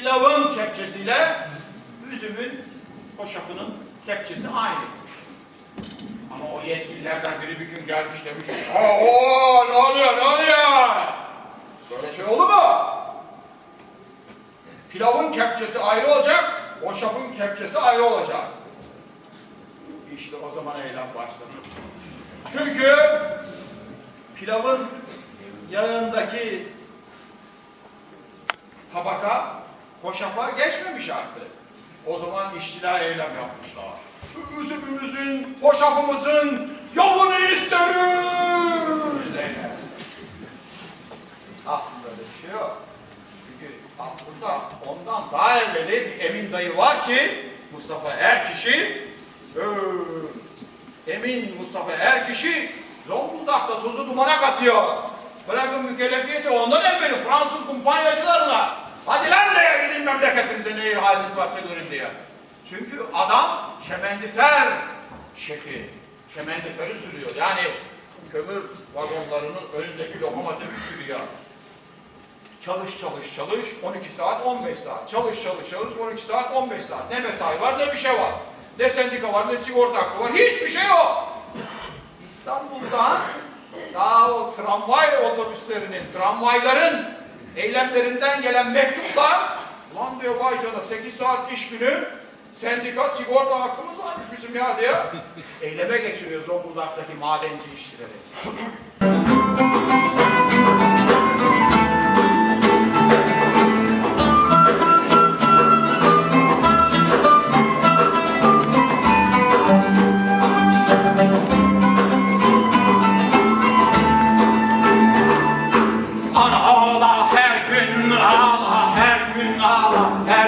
pilavın kepçesiyle üzümün hoşafının kepçesi aynı. Ama o yetkililerden biri bir gün gelmiş demiş ha o ne oluyor ne oluyor? Böyle şey oldu mu? Pilavın kepçesi ayrı olacak, hoşafın kepçesi ayrı olacak. İşte o zaman eylem başladı. Çünkü pilavın yağındaki tabaka hoşafa geçmemiş artık. O zaman işçiler eylem yapmışlar. Üzümümüzün, hoşafımızın yolunu isteriz. Eylem. Aslında bir şey yok. Çünkü aslında ondan daha evveli bir Emin dayı var ki Mustafa Erkiş'i Emin Mustafa Erkiş'i Zonguldak'ta tuzu dumana katıyor. Bırakın mükellefiyeti ondan evveli Fransız kumpanyacılarına. Hadi lan neye gidin memleketinize neyi haliniz varsa görün diye. Çünkü adam kemendifer şefi. Kemendiferi sürüyor. Yani kömür vagonlarının önündeki lokomotifi sürüyor. Çalış çalış çalış 12 saat 15 saat. Çalış çalış çalış 12 saat 15 saat. Ne mesai var ne bir şey var. Ne sendika var ne sigorta hakkı var. Hiçbir şey yok. İstanbul'da daha o tramvay otobüslerinin, tramvayların eylemlerinden gelen mektuplar ulan diyor vay canına 8 saat iş günü sendika sigorta hakkımız varmış bizim ya diye eyleme geçiriyor Zonguldak'taki madenci işçileri. Ana